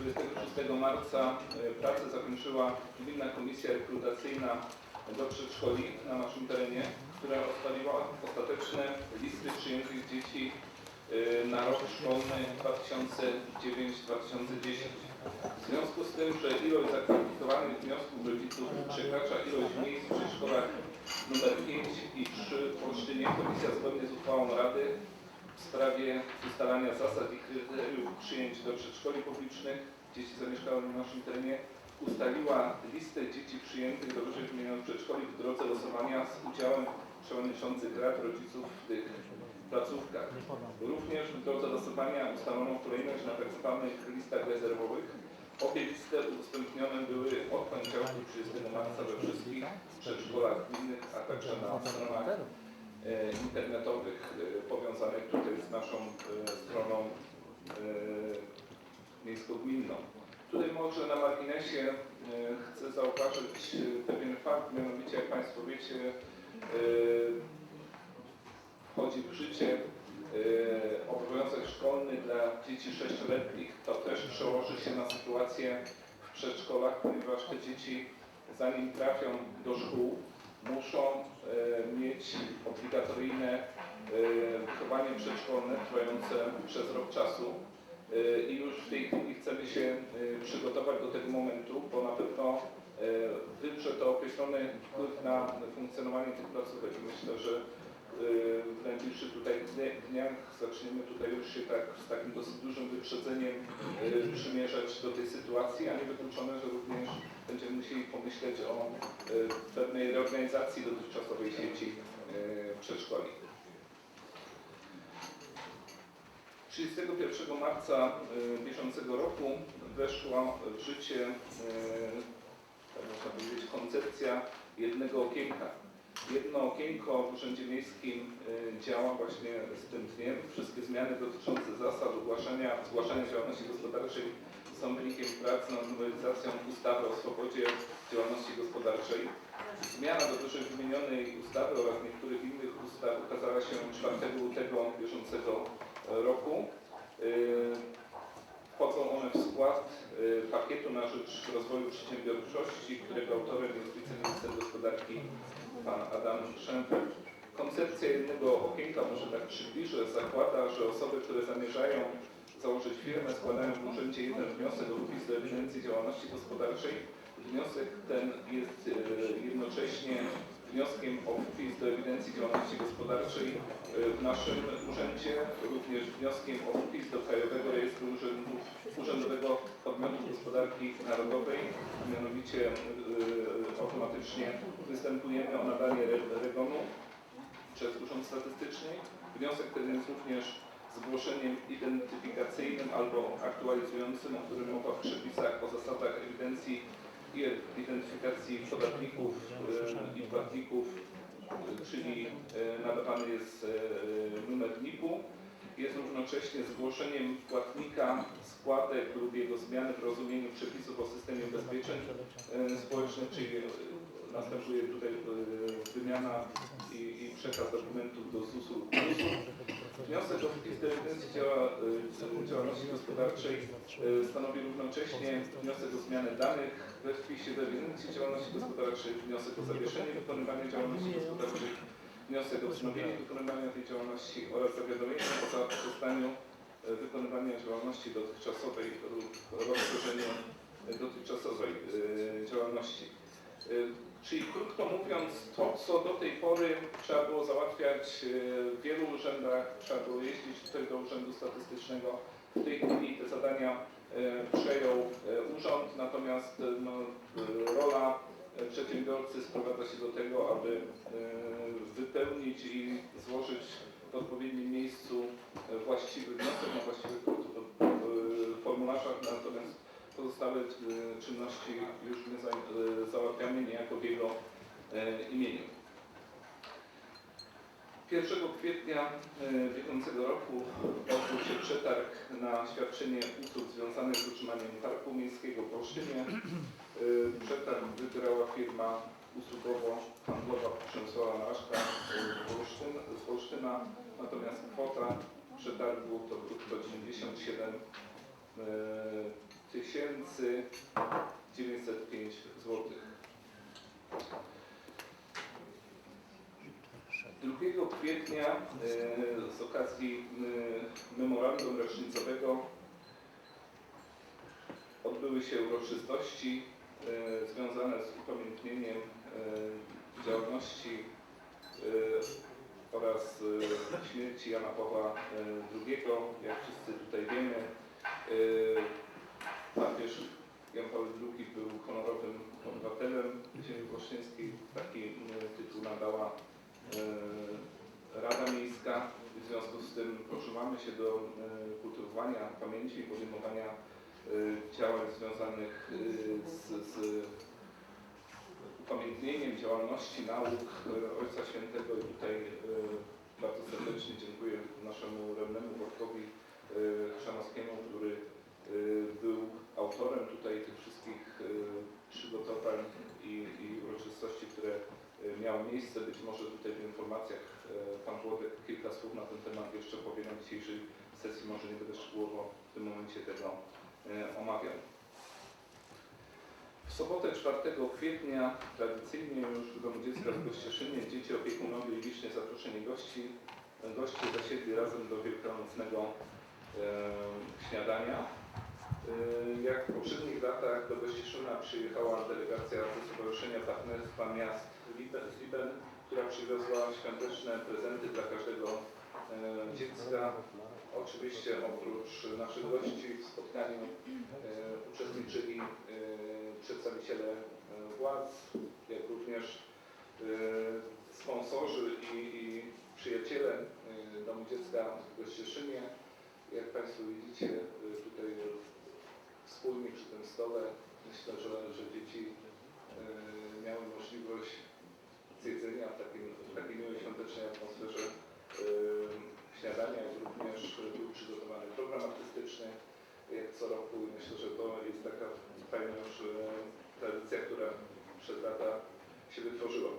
26 marca e, pracę zakończyła Gminna Komisja Rekrutacyjna do przedszkoli na naszym terenie, która ustaliła ostateczne listy przyjętych dzieci e, na rok szkolny 2009-2010. W związku z tym, że ilość zakwalifikowanych wniosków rodziców przekracza ilość miejsc w przedszkolach nr 5 i 3 w Olsztynie, Komisja zgodnie z uchwałą Rady w sprawie ustalania zasad i kryteriów przyjęć do przedszkoli publicznych dzieci zamieszkałych na naszym terenie ustaliła listę dzieci przyjętych do wyżej wymienionych przedszkoli w drodze losowania z udziałem przewodniczących rad rodziców w tych placówkach. Również w drodze losowania ustalono kolejność na tzw. listach rezerwowych. Obie listy udostępnione były od poniedziałku 30 marca we wszystkich przedszkolach gminnych, a także na stronach e, internetowych e, powiązanych tutaj z naszą e, stroną miejsko-gminną. Tutaj może na marginesie e, chcę zauważyć e, pewien fakt, mianowicie jak Państwo wiecie e, wchodzi w życie obowiązek szkolny dla dzieci sześcioletnich. To też przełoży się na sytuację w przedszkolach, ponieważ te dzieci zanim trafią do szkół muszą mieć obligatoryjne wychowanie przedszkolne trwające przez rok czasu. E, I już w tej chwili chcemy się e, przygotować do tego momentu, bo na pewno e, wywrze to określony wpływ na funkcjonowanie tych placówek. Myślę, że w najbliższych tutaj dni- dniach zaczniemy tutaj już się tak z takim dosyć dużym wyprzedzeniem przymierzać do tej sytuacji, a niewykluczone, że również będziemy musieli pomyśleć o pewnej reorganizacji dotychczasowej sieci przedszkoli. 31 marca e, bieżącego roku weszła w życie, e, tak można powiedzieć, koncepcja jednego okienka. Jedno okienko w Urzędzie Miejskim e, działa właśnie z tym dniem. Wszystkie zmiany dotyczące zasad ogłaszania, zgłaszania działalności gospodarczej są wynikiem prac nad nowelizacją ustawy o swobodzie działalności gospodarczej. Zmiana do wyżej wymienionej ustawy oraz niektórych innych ustaw ukazała się 4 lutego bieżącego roku. Yy, Wchodzą one w skład yy, pakietu na rzecz rozwoju przedsiębiorczości, którego autorem jest wiceminister gospodarki pan Adam Szemper. Koncepcja jednego okienka, może tak przybliżę, zakłada, że osoby, które zamierzają założyć firmę, składają w urzędzie jeden wniosek o wpis do ewidencji działalności gospodarczej. Wniosek ten jest e, jednocześnie wnioskiem o wpis do ewidencji działalności gospodarczej e, w naszym urzędzie, również wnioskiem o wpis do Krajowego Rejestru Urzędów, Urzędowego Podmiotu Gospodarki Narodowej, mianowicie e, automatycznie występujemy o nadanie re- regonu przez Urząd Statystyczny. Wniosek ten jest również zgłoszeniem identyfikacyjnym albo aktualizującym, o którym mowa w przepisach o zasadach ewidencji identyfikacji podatników e, i płatników, e, czyli e, nadawany jest numer NIP-u. Jest równocześnie zgłoszeniem płatnika składek lub jego zmiany w rozumieniu przepisów o systemie ubezpieczeń społecznych, czyli następuje tutaj wymiana i, i przekaz dokumentów do ZUS-u. Wniosek o ewidencji działa, e, działalności gospodarczej e, stanowi równocześnie wniosek o zmianę danych we wpisie do ewidencji działalności gospodarczej, wniosek o zawieszenie wykonywania działalności gospodarczej, wniosek o wznowienie wykonywania tej działalności oraz zawiadomienie o zaprzestaniu e, wykonywania działalności dotychczasowej lub rozszerzeniu dotychczasowej działalności. Czyli krótko mówiąc, to co do tej pory trzeba było załatwiać e, w wielu urzędach, trzeba było jeździć do Urzędu Statystycznego. W tej chwili te zadania e, przejął e, urząd, natomiast no, rola przedsiębiorcy sprowadza się do tego, aby wypełnić i złożyć w odpowiednim miejscu właściwy wniosek na właściwych formularzach, natomiast pozostałe e, czynności już my e, załatwiamy niejako w jego e, imieniu. 1 kwietnia bieżącego roku odbył się przetarg na świadczenie usług związanych z utrzymaniem parku miejskiego w Olsztynie. E, Przetarg wygrała firma usługowo-handlowa Przemysłowa Naszka z Olsztyna, natomiast kwota przetargu to chyba 97 e, 905 zł. 2 kwietnia e, z okazji e, memorandum rocznicowego odbyły się uroczystości e, związane z upamiętnieniem działalności oraz śmierci Jana Pawła II. Jak wszyscy tutaj wiemy, papież Jan Paweł II był honorowym obywatelem ziemi włoszczyńskiej. Taki e, tytuł nadała e, Rada Miejska. W związku z tym pożywamy się do e, kultywowania pamięci i podejmowania e, działań związanych e, z, z upamiętnieniem działalności nauk e, Ojca Świętego i tutaj e, bardzo serdecznie dziękuję naszemu radnemu Wojtkowi e, Chrzanowskiemu, który e, był autorem tutaj tych wszystkich e, przygotowań i, i uroczystości, które e, miały miejsce. Być może tutaj w informacjach e, Pan Włodek kilka słów na ten temat jeszcze powie na dzisiejszej sesji. Może nie będę szczegółowo w tym momencie tego e, omawiał. W sobotę 4 kwietnia tradycyjnie już w Domu Dziecka w Kościeszynie dzieci opiekunowie i licznie zaproszeni gości, goście zasiedli razem do wielkanocnego e, śniadania. Jak w poprzednich latach do Kościeszyna przyjechała delegacja ze Stowarzyszenia Partnerstwa Miast Liben, z Liben, która przywiozła świąteczne prezenty dla każdego e, dziecka. Oczywiście oprócz naszych gości w spotkaniu e, uczestniczyli e, przedstawiciele e, władz, jak również e, sponsorzy i, i przyjaciele e, Domu Dziecka w Gościeszynie. Jak Państwo widzicie, tutaj wspólnie przy tym stole myślę, że, że dzieci miały możliwość zjedzenia w, takim, takiej miłej świątecznej atmosferze e, śniadania, jak również był przygotowany program artystyczny jak co roku i myślę, że to jest taka fajna już e, tradycja, która przez lata się wytworzyła.